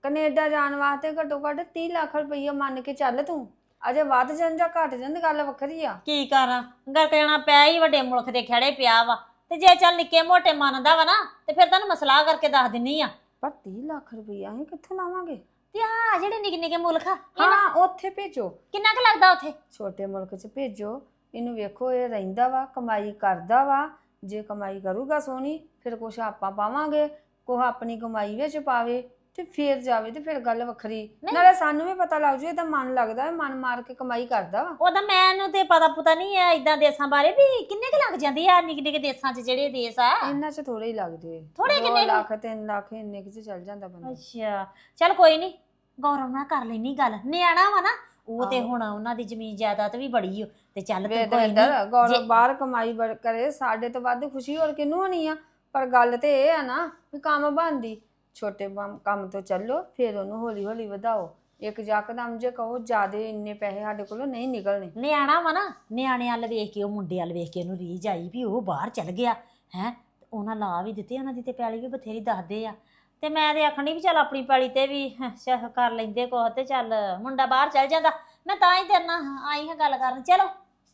ਕੈਨੇਡਾ ਜਾਣ ਵਾਸਤੇ ਘੱਟੋ ਘੱਟ 30 ਲੱਖ ਰੁਪਈਆ ਮੰਨ ਕੇ ਚੱਲ ਤੂੰ। ਅਜੇ ਵੱਧ ਜਾਣ ਜਾਂ ਘਟ ਜਾਣ ਗੱਲ ਵੱਖਰੀ ਆ। ਕੀ ਕਰਾਂ? ਗਰ ਕਹਿਣਾ ਪਿਆ ਹੀ ਵੱਡੇ ਮੁਲਕ ਦੇ ਖੜੇ ਪਿਆ ਵਾ। ਤੇ ਜੇ ਚੱਲ ਨਿੱਕੇ ਮੋਟੇ ਮੰਨਦਾ ਵਾ ਨਾ ਤੇ ਫਿਰ ਤੈਨੂੰ ਮਸਲਾ ਕਰਕੇ ਦੱਸ ਦਿੰਨੀ ਆ। ਪਰ 30 ਲੱਖ ਰੁਪਈਆ ਅਸੀਂ ਕਿੱਥੋਂ ਲਾਵਾਂਗੇ? ਤੇ ਆ ਜਿਹੜੇ ਨਿੱਕੇ ਨਿੱਕੇ ਮੁਲਕ ਆ ਹਾਂ ਉੱਥੇ ਭੇਜੋ। ਕਿੰਨਾ ਕੁ ਲੱਗਦਾ ਉਥੇ? ਛੋਟੇ ਮੁਲਕ 'ਚ ਭੇਜੋ। ਇਹਨੂੰ ਵੇਖੋ ਇਹ ਰਹਿੰਦਾ ਵਾ ਕਮਾਈ ਕਰਦਾ ਵਾ। ਜੇ ਕਮਾਈ ਕਰੂਗਾ ਸੋਹਣੀ ਫਿਰ ਕੁਛ ਆਪਾਂ ਪਾਵਾਂਗੇ ਕੋਹ ਆਪਣੀ ਕਮਾਈ ਵਿੱਚ ਪਾਵੇ ਤੇ ਫੇਰ ਜਾਵੇ ਤੇ ਫਿਰ ਗੱਲ ਵੱਖਰੀ। ਨਹੀਂ। ਨਾਲੇ ਸਾਨੂੰ ਵੀ ਪਤਾ ਲੱਗ ਜੂ ਇਹਦਾ ਮਨ ਲੱਗਦਾ ਹੈ ਮਨ ਮਾਰ ਕੇ ਕਮਾਈ ਕਰਦਾ ਵਾ। ਉਹਦਾ ਮੈਨੂੰ ਤੇ ਪਤਾ ਪੁਤਾ ਨਹੀਂ ਆ ਇਦਾਂ ਦੇਸਾਂ ਬਾਰੇ ਵੀ ਕਿੰਨੇ ਕੁ ਲੱਗ ਜਾਂਦੇ ਆ ਨਿੱਕੇ ਨਿੱਕੇ ਦੇਸਾਂ 'ਚ ਜਿਹੜੇ ਦੇਸ ਆ। ਇੰਨਾ 'ਚ ਥੋੜੇ ਹੀ ਲੱਗਦੇ। ਥੋੜ੍ਹੇ ਦੋ ਕਿੰਨੇ ਕੁ? ਲੱਖ 3 ਲੱਖ ਇੰਨੇ ਕਿ 'ਚ ਚੱਲ ਜਾਂਦਾ ਬੰਦਾ। ਅੱਛਾ। ਚੱਲ ਕੋਈ ਨਹੀਂ ਗੌਰਵ ਨਾਲ ਕਰ ਲੈਣੀ ਗੱਲ। ਨਿਆਣਾ ਵਾ ਨਾ ਉਹ ਤੇ ਆਹੋ। ਹੁਣ ਉਹਨਾਂ ਦੀ ਜ਼ਮੀਨ ਜਾਇਦਾਦ ਵੀ ਬੜੀ ਓ। ਤੇ ਚੱਲ ਤੂੰ ਕੋਈ ਨਹੀਂ। ਗੌਰਵ ਜੇ- ਬਾਹਰ ਕਮਾਈ ਬੜ- ਕਰੇ ਸਾਡੇ ਤੋਂ ਵੱਧ ਖੁਸ਼ੀ ਹੋਰ ਕਿਹਨੂੰ ਹੋਣੀ ਆ? ਪਰ ਗੱਲ ਤੇ ਇਹ ਆ ਨਾ ਵੀ ਕੰਮ ਬਣਦੀ। ਛੋਟੇ ਬੰ- ਕੰਮ ਤੋਂ ਚੱਲੋ ਫਿਰ ਉਹਨੂੰ ਹੌਲੀ ਹੌਲੀ ਵਧਾਓ। ਇੱਕ ਯਕਦਮ ਜੇ ਕਹੋ ਜਿਆਦੇ ਇੰਨੇ ਪੈਸੇ ਸਾਡੇ ਕੋਲੋਂ ਨਹੀਂ ਨਿਕਲਣੇ। ਨਿਆਣਾ ਵਾ ਨਾ ਨਿਆਣੇ ਵੱਲ ਵੇਖ ਕੇ ਉਹ ਮੁੰਡੇ ਵੱਲ ਵੇਖ ਕੇ ਉਹਨੂੰ ਰੀਝ ਆਈ ਵੀ ਉਹ ਬਾਹਰ ਚਲ ਗਿਆ ਹੈ। ਉਹਨਾਂ ਲਾ ਵੀ ਦਿੱਤੇ ਉਹਨਾਂ ਦੀ ਤੇ ਪੈਲੀ ਵੀ ਬਥੇਰੀ ਦੱਸਦੇ ਆ। ਤੇ ਮੈਂ ਤੇ ਆਖਣੀ ਵੀ ਚੱਲ ਆਪਣੀ ਪੈਲੀ ਤੇ ਵੀ ਹੈਂ, ਸ਼ਹ ਕਰ ਲੈਂਦੇ ਕੋਹ ਤੇ ਚੱਲ ਮੁੰਡਾ ਬਾਹਰ ਚਲ ਜਾਂਦਾ। ਮੈਂ ਤਾਂ ਹੀ ਤੇਰੇ ਨਾਲ ਆਈ ਹਾਂ ਗੱਲ ਕਰਨ। ਚਲੋ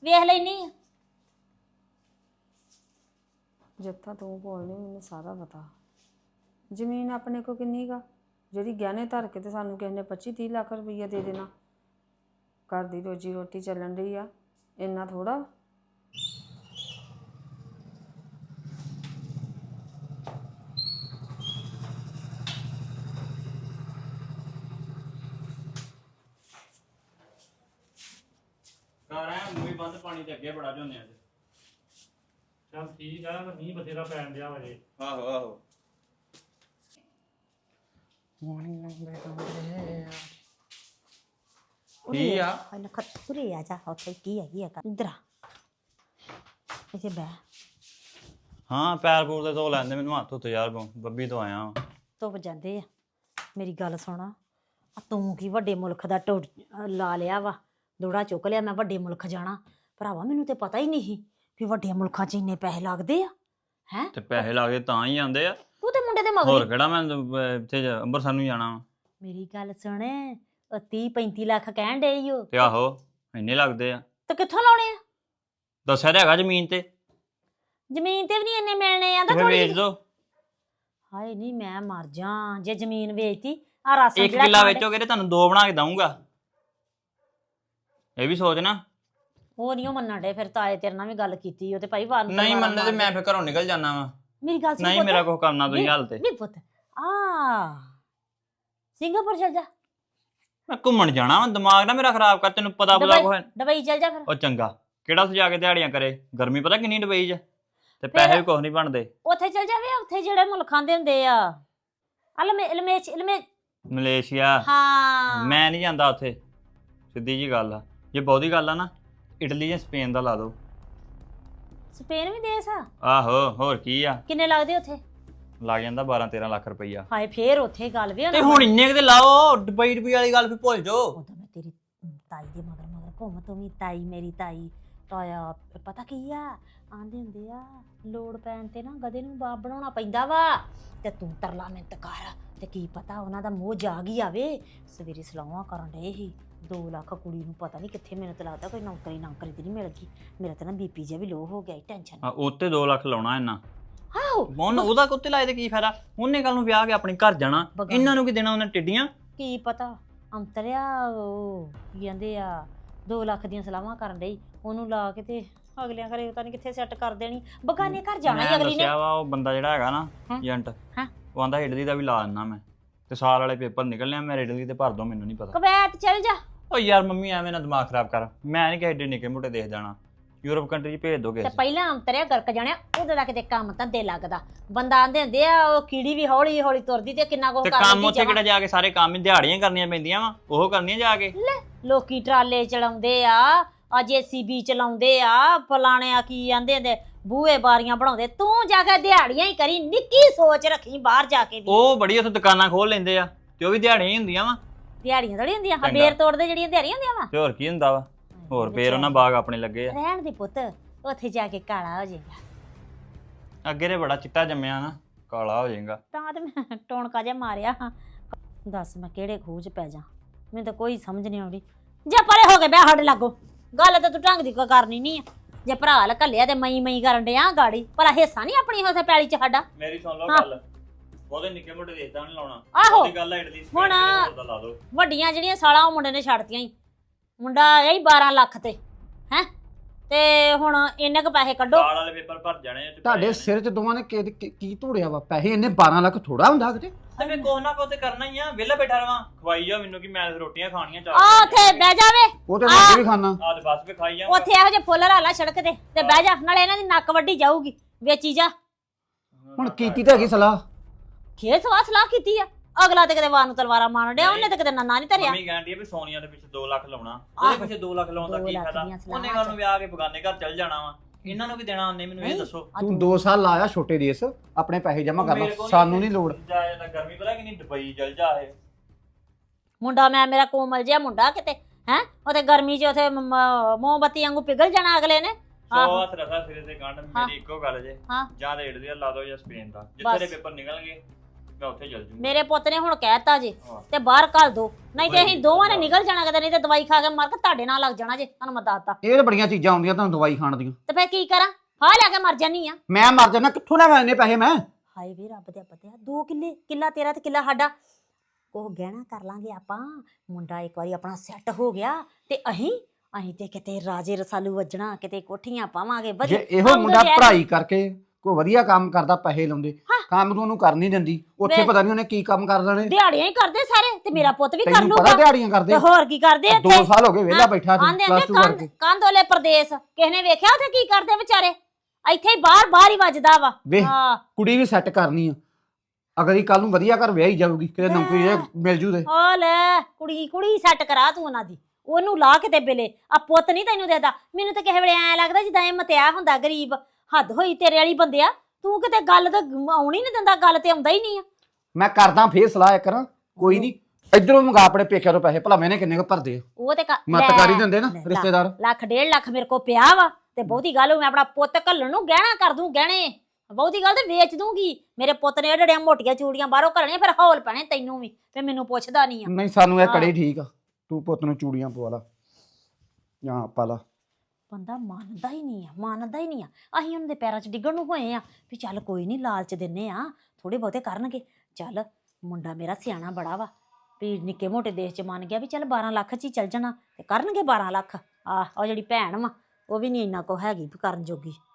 ਵੇਖ ਲੈਣੀ ਆ ਜਿੱਥਾ ਤੂੰ ਬੋਲਣੀ ਮੈਨੂੰ ਸਾਰਾ ਪਤਾ। ਜ਼ਮੀਨ ਆਪਣੇ ਕੋ ਕਿੰਨੀ ਗਾ ਜਿਹੜੀ ਗਹਿਣੇ ਧਰ ਕੇ ਤੇ ਸਾਨੂੰ ਕਿਸੇ ਨੇ 25 30 ਲੱਖ ਰੁਪਈਆ ਦੇ ਦੇਣਾ। ਘਰ ਦੀ ਰੋਜੀ ਰੋਟੀ ਚੱਲਣ ਰਹੀ ਆ। ਇੰਨਾ ਥੋੜਾ ਘਰ ਐ ਮੂੰਹ ਬੰਦ, ਪਾਣੀ ਤੇ ਅੱਗੇ ਬੜਾ ਝੋਨੇ ਆ ਚੱਲ ਠੀਕ ਆ ਮੀਂਹ ਬਥੇਰਾ ਪੈਣ ਡਿਆ ਵਜੇ ਆਹੋ ਆਹੋ। ਕੀ ਆ? ਪਹਿਲਾਂ ਖਤਰੇ ਆ ਜਾ ਉੱਥੇ ਕੀ ਹੈਗੀ ਆ ਕਰ ਇਧਰ ਆ। ਇੱਥੇ ਬਹਿ। ਹਾਂ ਪੈਰ ਪੂਰ ਤੇ ਧੋ ਲੈਂਦੇ ਮੈਨੂੰ ਹੱਥ ਉੱਤੇ ਯਾਰ ਬੱਬੀ ਤੋਂ ਆਇਆ ਵਾਂ। ਧੁੱਪ ਜਾਂਦੇ ਆ। ਮੇਰੀ ਗੱਲ ਸੁਣ। ਆ ਤੂੰ ਕੀ ਵੱਡੇ ਮੁਲਕ ਦਾ ਟੋ ਲਾ ਲਿਆ ਵਾ? ਦੋੜਾ ਚੁੱਕ ਲਿਆ ਮੈਂ ਵੱਡੇ ਮੁਲਕ ਜਾਣਾ। ਭਰਾਵਾ ਮੈਨੂੰ ਤੇ ਪਤਾ ਹੀ ਨਹੀਂ ਸੀ। ਵੀ ਵੱਡੇ ਮੁਲਕਾਂ 'ਚ ਇੰਨੇ ਪੈਸੇ ਲੱਗਦੇ ਆ ਹੈ? ਤੇ ਪੈਸੇ ਲਾ ਕੇ ਤਾਂ ਹੀ ਆਉਂਦੇ ਆ। ਤੂੰ ਤੇ ਮੁੰਡੇ ਦੇ ਹੋਰ ਮਗਰ ਕਿਹੜਾ ਮੈਂ ਅਹ, ਇੱਥੇ ਜ- ਅੰਮ੍ਰਿਤਸਰ ਨੂੰ ਜਾਣਾ ਵਾ। ਮੇਰੀ ਗੱਲ ਸੁਣ ਉਹ 30 35 ਲੱਖ ਕਹਿਣ ਡੇ ਈ ਓ। ਤੇ ਆਹੋ ਇੰਨੇ ਲੱਗਦੇ ਆ। ਤੇ ਕਿੱਥੋਂ ਲਾਉਣੇ ਆ? ਦੱਸਿਆ ਤਾਂ ਹੈਗਾ ਜ਼ਮੀਨ ਤੇ। ਤੇ ਜ਼ਮੀਨ ਤੇ ਵੀ ਨਹੀਂ ਇੰਨੇ ਮਿਲਣੇ ਆ ਤਾਂ ਫਿਰ ਥੋੜੀ ਵੇਚ ਦੋ। ਹਾਏ ਨਹੀਂ ਮੈਂ ਮਰ ਜਾ ਜੇ ਜ਼ਮੀਨ ਵੇਚਤੀ ਆ ਰਾਸ਼ਨ ਇੱਕ ਜਿਹੜਾ ਕਿੱਲਾ ਖਾਣ ਵੇਚੋਗੇ ਤੇ ਤੁਹਾਨੂੰ ਦੋ ਬਣਾ ਕੇ ਦਊਂਗਾ। ਇਹ ਵੀ ਸੋਚ ਨਾ। ਉਹ ਨਹੀਂ ਉਹ ਮੰਨਣ ਡੇ ਫਿਰ ਤਾਏ ਤੇਰੇ ਨਾਲ ਵੀ ਗੱਲ ਕੀਤੀ ਉਹ ਤੇ ਭਾਈ ਵਾਰ ਨਹੀਂ ਮੰਨਦੇ ਤੇ ਮੈਂ ਫਿਰ ਘਰੋਂ ਨਿਕਲ ਜਾਣਾ ਵਾ। ਮੇਰੀ ਗੱਲ ਸੁਣ ਨਹੀਂ ਪੁੱਤ। ਮੇਰਾ ਕੁਝ ਕਰਨਾ ਤੁਸੀਂ ਨਹੀਂ, ਹਾਲ ਤੇ। ਨਹੀਂ ਪੁੱਤ। ਆ। ਸਿੰਗਾਪੁਰ ਚਲ ਜਾ। ਮੈਂ ਘੁੰਮਣ ਜਾਣਾ ਵਾ ਦਿਮਾਗ ਨਾ ਮੇਰਾ ਖਰਾਬ ਕਰ ਤੈਨੂੰ ਪਤਾ ਪਤਾ ਕੋਈ ਦੁਬਈ ਚਲ ਜਾ ਫਿਰ। ਉਹ ਚੰਗਾ। ਕਿਹੜਾ ਉੱਥੇ ਜਾ ਕੇ ਦਿਹਾੜੀਆਂ ਕਰੇ? ਗਰਮੀ ਪਤਾ ਕਿੰਨੀ ਦੁਬਈ 'ਚ। ਤੇ ਪੈਸੇ ਵੀ ਕੁਛ ਨਹੀਂ ਬਣਦੇ। ਉੱਥੇ ਚਲ ਜਾਵੇ ਉੱਥੇ ਜਿਹੜੇ ਮੁਲਕਾਂ ਦੇ ਹੁੰਦੇ ਆ। ਅਲਮੇ ਇਲਮੇ ਇਲਮੇ ਮਲੇਸ਼ੀਆ। ਹਾਂ। ਮੈਂ ਨਹੀਂ ਜਾਂਦਾ ਉੱਥੇ। ਸਿੱਧੀ ਜੀ ਗੱਲ ਆ। ਜੇ ਬਹੁਤੀ ਗੱਲ ਆ ਨਾ ਇਟਲੀ ਜਾਂ ਸਪੇਨ ਦਾ ਲਾ ਦਿਓ। ਸਪੇਨ ਵੀ ਦੇਸ ਆ? ਆਹੋ ਹੋਰ ਕੀ ਆ? ਕਿੰਨੇ ਲੱਗਦੇ ਉੱਥੇ? ਲੱਗ ਜਾਂਦਾ 12 13 ਲੱਖ ਰੁਪਈਆ। ਹਾਏ ਫੇਰ ਉੱਥੇ ਗੱਲ ਵੀ ਤੇ ਹੁਣ ਇੰਨੇ ਕਿਤੇ ਲਾਓ ਦੁਬਈ ਦੁਬਈ ਵਾਲੀ ਗੱਲ ਫਿਰ ਭੁੱਲ ਜਾਓ। ਉਦੋਂ ਮੈਂ ਤੇਰੀ ਤਾਈ ਦੇ ਮਗਰ ਮਗਰ ਘੁੰਮ ਤੂੰ ਵੀ ਤਾਈ ਮੇਰੀ ਤਾਈ। ਤਾਇਆ ਪਤਾ ਕੀ ਆ? ਆਂਦੇ ਹੁੰਦੇ ਆ ਲੋੜ ਪੈਣ ਤੇ ਨਾ ਗਧੇ ਨੂੰ ਬਾਪ ਬਣਾਉਣਾ ਪੈਂਦਾ ਵਾ। ਤੇ ਤੂੰ ਤਰਲਾ ਮਿੰਤ ਕਰ ਤੇ ਕੀ ਪਤਾ ਉਹਨਾਂ ਦਾ ਮੋਹ ਜਾਗ ਹੀ ਆਵੇ। ਸਵੇਰੇ ਸਲਾਹਾਂ ਕਰਨ ਡਏ ਸੀ। 2 ਲੱਖ ਕੁੜੀ ਨੂੰ ਪਤਾ ਨਹੀਂ ਕਿੱਥੇ ਮੈਨੂੰ ਤਾਂ ਲੱਗਦਾ ਕੋਈ ਨੌਕਰੀ ਨੌਕਰੀ ਤੇ ਨਹੀਂ ਮਿਲ ਗਈ। ਮੇਰਾ ਤਾਂ ਨਾ ਬੀਪੀ ਜਿਹਾ ਵੀ ਲੋ ਹੋ ਗਿਆ ਟੈਨਸ਼ਨ ਆ, ਉੱਤੇ 2 ਲੱਖ ਲਾਉਣਾ ਇਹਨਾਂ। ਆਹੋ। ਹੁਣ ਉਹਦਾ ਕੁੱਤੇ ਲਾਏ ਤੇ ਕੀ ਫਾਇਦਾ? ਉਹਨੇ ਕੱਲ ਨੂੰ ਵਿਆਹ ਕੇ ਆਪਣੇ ਘਰ ਜਾਣਾ। ਬਗਾਨੀ। ਇਹਨਾਂ ਨੂੰ ਕੀ ਦੇਣਾ ਉਹਨੇ ਟਿੱਡੀਆਂ? ਕੀ ਪਤਾ? ਅੰਤਰਿਆ ਉਹ ਕੀ ਕਹਿੰਦੇ ਆ 2 ਲੱਖ ਦੀਆਂ ਸਲਾਹਾਂ ਕਰਨ ਡਈ। ਉਹਨੂੰ ਲਾ ਕੇ ਤੇ ਅਗਲਿਆਂ ਘਰੇ ਪਤਾ ਨਹੀਂ ਕਿੱਥੇ ਸੈੱਟ ਕਰ ਦੇਣੀ। ਬਗਾਨੇ ਘਰ ਜਾਣਾ ਹੀ ਮੈਂ ਅਗਲੀ ਨੇ। ਦੱਸਿਆ ਵਾ ਉਹ ਬੰਦਾ ਜਿਹੜਾ ਹੈਗਾ ਨਾ ਹਾਂ। ਏਜੰਟ ਹਾਂ। ਉਹ ਆਂਦਾ ਇਟਲੀ ਦਾ ਵੀ ਲਾ ਦਿੰਦਾ ਮੈਂ। ਤੇ ਸਾਲ ਵਾਲੇ ਪੇਪਰ ਨਿਕਲਨੇ ਆ ਮੈਂ ਇਟਲੀ ਤੇ ਭਰ ਦੋ ਮੈਨੂੰ ਨਹੀਂ ਪਤਾ। ਕਵੈਤ ਚੱਲ ਜਾ। ਓ ਯਾਰ ਮੰਮੀ ਐਵੇਂ ਨਾ ਦਿਮਾਗ ਖਰਾਬ ਕਰ। ਮੈਂ ਨਹੀਂ ਕਿਸੇ ਏਡੇ ਨਿੱਕੇ ਮੋਟੇ ਦੇਖ ਜਾਣਾ। ਯੂਰਪ ਕੰਟਰੀ 'ਚ ਭੇਜ ਦੋਗੇ ਤੇ ਪਹਿਲਾਂ ਅੰਤਰਿਆ ਗਰਕ ਜਾਣਿਆ ਉਹਦੇ ਦਾ ਕਿਤੇ ਕੰਮ ਧੰਦੇ ਲੱਗਦਾ। ਬੰਦਾ ਆਂਦੇ ਹੁੰਦੇ ਆ ਉਹ ਕੀੜੀ ਵੀ ਹੌਲੀ ਹੌਲੀ ਤੁਰਦੀ ਤੇ ਕਿੰਨਾ ਕੁ ਤੇ ਕੰਮ ਉੱਥੇ। ਕਿਹੜਾ ਜਾ ਕੇ ਸਾਰੇ ਕੰਮ ਹੀ ਦਿਹਾੜੀਆਂ ਕਰਨੀਆਂ ਪੈਂਦੀਆਂ ਵਾ ਉਹ ਕਰਨੀਆਂ ਜਾ ਕੇ। ਲੋਕੀ ਟਰਾਲੇ ਚਲਾਉਂਦੇ ਆ ਆ ਜੀਸੀਬੀ ਚਲਾਉਂਦੇ ਆ ਫਲਾਣੇ ਆ ਕੀ ਆਂਦੇ ਹੁੰਦੇ ਬੂਹੇ ਬਾਰੀਆਂ ਬਣਾਉਂਦੇ ਤੂੰ ਜਾ ਕੇ ਦਿਹਾੜੀਆਂ ਹੀ ਕਰੀ ਨਿੱਕੀ ਸੋਚ ਰੱਖੀ ਬਾਹਰ ਜਾ ਕੇ ਵੀ। ਉਹ ਬੜੀ ਉੱਥੇ ਦੁਕਾਨਾਂ ਖੋਲ ਲੈਂਦੇ ਆ ਤੇ ਉਹ ਵੀ ਦਿਹਾੜੀਆਂ ਹੀ ਹੁੰਦੀਆਂ ਵਾ। ਦਿਹਾੜੀਆਂ ਥੋੜੀ ਹੁੰਦੀਆਂ ਚੰਗਾ। ਹਬੇਰ ਤੋੜਦੇ ਜਿਹੜੀਆਂ ਦਿਹਾੜੀਆਂ ਹੁੰਦੀਆਂ ਵਾ। ਤੇ ਹੋਰ ਕੀ ਹੁੰਦਾ ਵਾ? ਹੋਰ ਫੇਰ ਉਹਨਾਂ ਬਾਗ ਆਪਣੇ ਲੱਗੇ ਆ। ਰਹਿਣ ਦੇ ਪੁੱਤ ਉੱਥੇ ਜਾ ਕੇ ਕਾਲਾ ਹੋ ਜਾਏਗਾ। ਅੱਗੇ ਤੇ ਬੜਾ ਚਿੱਟਾ ਜੰਮਿਆ ਨਾ ਕਾਲਾ ਹੋ ਜਾਏਗਾ। ਤਾਂ ਤੇ ਮੈਂ ਟੋਣਕਾ ਜਿਹਾ ਮਾਰਿਆ ਹਾਂ। ਦੱਸ ਮੈਂ ਕਿਹੜੇ ਖੂਹ 'ਚ ਪੈ ਜਾ। ਮੈਨੂੰ ਤਾਂ ਕੋਈ ਸਮਝ ਨਹੀਂ ਆਉਂਦੀ। ਜੇ ਪਰੇ ਹੋ ਕੇ ਬਹਿ ਸਾਡੇ ਲਾਗੋ। ਗੱਲ ਤਾਂ ਤੂੰ ਢੰਗ ਦੀ ਕੋਈ ਕਰਨੀ ਨਹੀਂ ਆ। ਜੇ ਭਰਾ ਲ ਘੱਲਿਆ ਤੇ ਮਈ ਮਈ ਕਰਨ ਡਿਆ ਗਾੜੀ ਭਲਾ ਹਿੱਸਾ ਨਹੀਂ ਆਪਣੀ ਉੱਥੇ ਪੈਲੀ 'ਚ ਸਾਡਾ। ਮੇਰੀ ਸੁਣ ਲਓ ਹਾਂ। ਗੱਲ। ਉਹਦੇ ਨਿੱਕੇ ਮੋਟੇ ਦੇਖਦਾ ਨਹੀਂ ਲਾਉਣਾ। ਆਹੋ। ਉਹਦੀ ਗੱਲ ਹੈ ਇਟਲੀ ਹੁਣ- ਦਾ ਲਾ ਦੋ। ਵੱਡੀਆਂ ਜਿਹੜੀਆਂ ਸਾਲਾਂ ਉਹ ਮੁੰਡੇ ਨੇ ਛੱਡਤੀਆਂ ਹੀ। ਮੁੰਡਾ ਇਹ 12 ਲੱਖ ਤੇ ਹੈ? ਤੇ ਹੁਣ ਇੰਨੇ ਕ ਪੈਸੇ ਕੱਢੋ। ਸਾਲ ਵਾਲੇ ਪੇਪਰ ਭਰ ਜਾਣੇ ਆ ਤੇ ਤੁਹਾਡੇ ਸਿਰ 'ਚ ਦੋਵਾਂ ਨੇ ਕੀ ਕੀ- ਕੀ ਧੂੜਿਆ ਵਾ? ਪੈਸੇ ਇੰਨੇ 12 ਲੱਖ ਥੋੜਾ ਹੁੰਦਾ ਕਿਤੇ? ਤੇ ਮੈਂ ਕੋਹ ਨਾ ਕੋਹ ਤੇ ਕਰਨਾ ਹੀ ਆ ਵਿਹਲਾ ਬੈਠਾ ਰਵਾਂ। ਖਵਾਈ ਜਾ ਮੈਨੂੰ ਕਿ ਮੈਂ ਤਾਂ ਰੋਟੀਆਂ ਖਾਣੀਆਂ ਚਾਹ ਆ। ਉੱਥੇ ਬਹਿ ਜਾਵੇ। ਉਹ ਤੇ ਮੈਂ ਵੀ ਖਾਣਾ ਆ ਤੇ ਬਸ ਵੀ ਖਾਈ ਜਾ ਉੱਥੇ ਇਹੋ ਜਿਹੇ ਫੁੱਲ ਰਾਲਾ ਸੜਕ ਤੇ ਤੇ ਬਹਿ ਜਾ ਨਾਲੇ ਇਹਨਾਂ ਦੀ ਨੱਕ ਵੱਡੀ ਜਾਊਗੀ ਵੇਚੀ ਜਾ। ਹੁਣ ਕੀਤੀ ਤਾਂ ਹੈਗੀ ਸਲਾਹ। ਖੇ ਸਵਾਹ ਸਲਾਹ ਕੀਤੀ ਆ। ਅਗਲਾ ਤੇ ਕਦੇ ਵਾਰ ਨੂੰ ਤਲਵਾਰਾਂ ਮਾਰਨ ਡਿਆ ਉਹਨੇ ਤੇ ਕਦੇ ਨੰਨਾ ਨਹੀਂ ਧਰਿਆ। ਮੰਮੀ ਕਹਿੰਦੀ ਆ ਵੀ ਸੋਨੀਆ ਦੇ ਪਿੱਛੇ 2 ਲੱਖ ਲਾਉਣਾ। ਉਹਦੇ ਪਿੱਛੇ 2 ਲੱਖ ਲਾਉਣ ਦਾ ਦੋ ਕੀ ਲੱਖ ਫਾਇਦਾ? ਦੀਆਂ ਸਲਾਹਾਂ ਉਹਨੇ ਘਰ ਨੂੰ ਵਿਆਹ ਕੇ ਬਗਾਨੇ ਘਰ ਚੱਲ ਜਾਣਾ ਵਾ। ਇਹਨਾਂ ਨੂੰ ਕੀ ਦੇਣਾ ਉਹਨੇ ਮੈਨੂੰ ਇਹ ਨਹੀਂ। ਦੱਸੋ। ਤੂੰ 2 ਸਾਲ ਲਾਇਆ ਛੋਟੇ ਦੇਸ ਆਪਣੇ ਪੈਸੇ ਜਮ੍ਹਾਂ ਕਰ ਮੇਰੇ ਲਾ ਸਾਨੂੰ ਨਹੀਂ ਲੋੜ। ਜਾਏ ਤਾਂ ਗਰਮੀ ਪਤਾ ਕਿੰਨੀ ਦੁਬਈ ਚੱਲ ਜਾ ਇਹ। ਮੁੰਡਾ ਮੈਂ ਮੇਰਾ ਕੋਮਲ ਜਿਹਾ ਮੁੰਡਾ ਕਿਤੇ ਹੈ? ਉਥੇ ਗਰਮੀ 'ਚ ਉਥੇ ਮੋਮਬੱਤੀ ਵਾਂਗੂ ਪਿਘਲ ਜਾਣਾ ਅਗਲੇ ਨੇ। ਸੋ ਆਹੋ। ਹੱਥ ਰਖਾ ਸਿਰੇ ਤੇ ਗੰਢ ਹਾਂ। ਮੇਰੀ ਇੱਕੋ ਗੱਲ ਜੇ। ਹਾਂ। ਜਾਂ ਇਟਲੀ ਦਾ ਲਾ ਦੋ ਜਾਂ ਸਪੇਨ ਦਾ। ਬਸ। ਜਿੱਥੇ ਦੇ ਪੇਪਰ ਨਿਕਲਣਗੇ। ਮੈਂ ਉੱਥੇ ਚੱਲ ਜੂੰਗਾ। ਮੇਰੇ ਪੁੱਤ ਨੇ ਹੁਣ ਕਹਿਤਾ ਜੇ ਹਾਂ। ਤੇ ਬਾਹਰ ਘੱਲ ਦੋ। ਨਹੀਂ ਤੇ ਅਸੀਂ ਦੋਵਾਂ ਨੇ। ਨਿਕਲ ਜਾਣਾ ਕਿਤੇ ਨਹੀਂ ਤੇ ਦਵਾਈ ਖਾ ਕੇ ਮਰ ਕੇ ਤੁਹਾਡੇ ਨਾਲ ਲੱਗ ਜਾਣਾ ਜੇ ਤੁਹਾਨੂੰ ਮੈਂ ਦੱਸਤਾ। ਇਹ ਤਾਂ ਬੜੀਆਂ ਚੀਜ਼ਾਂ ਆਉਂਦੀਆਂ ਤੁਹਾਨੂੰ ਦਵਾਈ ਖਾਣ ਦੀਆਂ। ਤੇ ਫੇਰ ਕੀ ਕਰਾਂ? ਫਾ ਲੈ ਕੇ ਮਰ ਜਾਨੀ ਆ। ਮੈਂ ਮਰ ਜਾਣਾ ਕਿੱਥੋਂ ਲੈਵਾਂ ਇੰਨੇ ਪੈਸੇ ਮੈਂ? ਹਾਏ ਵੇ ਰੱਬ ਦੇ ਪਤਿਆ ਦੋ ਕਿੱਲੇ ਕਿੱਲਾ ਤੇਰਾ ਤੇ ਕਿੱਲਾ ਸਾਡਾ। ਉਹ ਗਹਿਣਾ ਕਰ ਲਾਂਗੇ ਆਪਾਂ। ਮੁੰਡਾ ਇੱਕ ਵਾਰੀ ਆਪਣਾ ਸੈੱਟ ਹੋ ਗਿਆ ਤੇ ਅਹੀਂ ਅਹੀਂ ਤੇ ਕਿਤੇ ਰਾਜੇ ਰਸਾਲੂ ਵੱਜਣਾ ਕਿਤੇ ਕੋਠੀਆਂ ਪਾਵਾਂਗੇ ਜੇ ਵਧੀਆ ਇਹੋ ਮੁੰਡਾ। ਪੜ੍ਹਾਈ ਕਰਕੇ ਕੋਈ ਵਧੀਆ ਕੰਮ ਕਰਦਾ ਪੈਸੇ ਲਾਉਂਦੇ। ਹਾਂ। ਕੰਮ ਤੂੰ ਉਹਨੂੰ ਕਰ ਨਹੀਂ ਦਿੰਦੀ। ਉੱਥੇ ਵੇ- ਪਤਾ ਨਹੀਂ ਉਹਨੇ ਕੀ ਕੰਮ ਕਰ ਲੈਣੇ। ਦਿਹਾੜੀਆਂ ਹੀ ਕਰਦੇ ਸਾਰੇ ਤੇ ਮੇਰਾ ਪੁੱਤ ਵੀ ਕਰ ਤੈਨੂੰ ਲੂਗਾ ਪਤਾ ਦਿਹਾੜੀਆਂ ਕਰਦੇ। ਤੇ ਹੋਰ ਕੀ ਕਰਦੇ ਦੋ ਇੱਥੇ? ਸਾਲ ਹੋ ਗਏ ਵਿਹਲਾ ਹਾਂ, ਬੈਠਾ ਤੂੰ ਆਂਦੇ ਪਲੱਸ ਆਂਦੇ 2 ਕੰਧ ਕਰਕੇ। ਕੰਧ ਵਾਲੇ ਪ੍ਰਦੇਸ਼। ਕਿਸੇ ਨੇ ਵੇਖਿਆ ਉੱਥੇ ਕੀ ਕਰਦੇ ਵਿਚਾਰੇ? ਇੱਥੇ ਹੀ ਬਾਹਰ ਬਾਹਰ ਹੀ ਵੱਜਦਾ ਵਾ। ਵੇਖ ਹਾਂ। ਕੁੜੀ ਵੀ ਸੈੱਟ ਕਰਨੀ ਆ। ਅਗਰ ਇਹ ਕੱਲ ਨੂੰ ਵਧੀਆ ਘਰ ਵਿਆਹੀ ਜਾਊਗੀ ਕਿਤੇ ਨੌਕਰੀ ਜੇ ਮਿਲ ਜੂ ਤੇ। ਆ ਲੈ ਕੁੜੀ ਕੁੜੀ ਸੈੱਟ ਕਰਾ ਤੂੰ ਉਹਨਾਂ ਦੀ। ਉਹਨੂੰ ਲਾ ਕੇ ਤੇ ਬਿਲੇ। ਆ ਪੁੱਤ ਨਹੀਂ ਤੈਨੂੰ ਦੇਦਾ। ਮੈਨੂੰ ਤਾਂ ਕਿਸੇ ਵੇਲੇ ਐ ਲੱਗਦਾ ਜਿੱਦਾਂ ਇਹ ਮਤਿਆ ਹੁੰਦਾ ਗਰੀਬ। ਹੱਦ ਹੋਈ ਤੇਰੇ ਵਾਲੀ ਬੰਦਿਆ ਤੂੰ ਕਿਤੇ ਗੱਲ ਤਾਂ ਆਉਣੀ ਨਹੀਂ ਦਿੰਦਾ ਗੱਲ ਤੇ ਆਉਂਦਾ ਹੀ ਨਹੀਂ ਆ। ਮੈਂ ਕਰਦਾ ਫੇਰ ਸਲਾਹ ਕਰਾਂ ਕੋਈ ਨਹੀਂ ਇਧਰੋਂ ਮੰਗਾ ਆਪਣੇ ਪੇਕਿਆਂ ਤੋਂ ਪੈਸੇ ਭਲਾ ਮੈਨੇ ਕਿੰਨੇ ਕੁ ਭਰਦੇ ਆ। ਉਹ ਤੇ ਕ- ਮਤ ਲੈ, ਕਰ ਹੀ ਦਿੰਦੇ ਨਾ ਲੈ, ਰਿਸ਼ਤੇਦਾਰ। ਲੱਖ ਡੇਢ ਲੱਖ ਮੇਰੇ ਕੋ ਪਿਆ ਵਾ ਤੇ ਬਹੁਤੀ ਗੱਲ ਮੈਂ ਆਪਣਾ ਪੁੱਤ ਘੱਲਣ ਨੂੰ ਗਹਿਣਾ ਕਰ ਦੂੰ ਗਹਿਣੇ। ਬਹੁਤੀ ਗੱਲ ਤੇ ਵੇਚ ਦੂੰਗੀ। ਮੇਰੇ ਪੁੱਤ ਨੇ ਏਡੜੀਆਂ ਮੋਟੀਆਂ ਚੂੜੀਆਂ ਬਾਹਰੋਂ ਘਲਣੀਆਂ ਫਿਰ ਹੌਲ ਪੈਣੇ ਤੈਨੂੰ ਵੀ ਤੇ ਮੈਨੂੰ ਪੁੱਛਦਾ ਨਹੀਂ ਆ। ਨਹੀਂ ਸਾਨੂੰ ਇਹ ਹਾਂ। ਕੜੇ ਠੀਕ ਆ। ਤੂੰ ਪੁੱਤ ਨੂੰ ਚੂੜੀਆਂ ਪਵਾ ਲਾ। ਜਾਂ ਪਾ ਲਾ। ਬੰਦਾ ਮੰਨਦਾ ਹੀ ਨਹੀਂ ਆ, ਮੰਨਦਾ ਹੀ ਨਹੀਂ ਆ। ਅਸੀਂ ਉਹਨਾਂ ਦੇ ਪੈਰਾਂ 'ਚ ਡਿੱਗਣ ਨੂੰ ਹੋਏ ਆ ਵੀ ਚੱਲ ਕੋਈ ਨਹੀਂ ਲਾਲਚ ਦਿੰਨੇ ਆ ਥੋੜੇ ਬਹੁਤੇ ਕਰਨਗੇ। ਚੱਲ ਮੁੰਡਾ ਮੇਰਾ ਸਿਆਣਾ ਬੜਾ ਵਾ, ਵੀ ਨਿੱਕੇ ਮੋਟੇ ਦੇਸ਼ 'ਚ ਮੰਨ ਗਿਆ ਵੀ ਚੱਲ 12 ਲੱਖ 'ਚ ਹੀ ਚੱਲ ਜਾਣਾ ਤੇ ਕਰਨਗੇ 12 ਲੱਖ। ਆ ਉਹ ਜਿਹੜੀ ਭੈਣ ਵਾ, ਉਹ ਵੀ ਨਹੀਂ ਇੰਨਾ ਕੋ ਹੈਗੀ ਵੀ ਕਰਨ ਜੋਗੀ।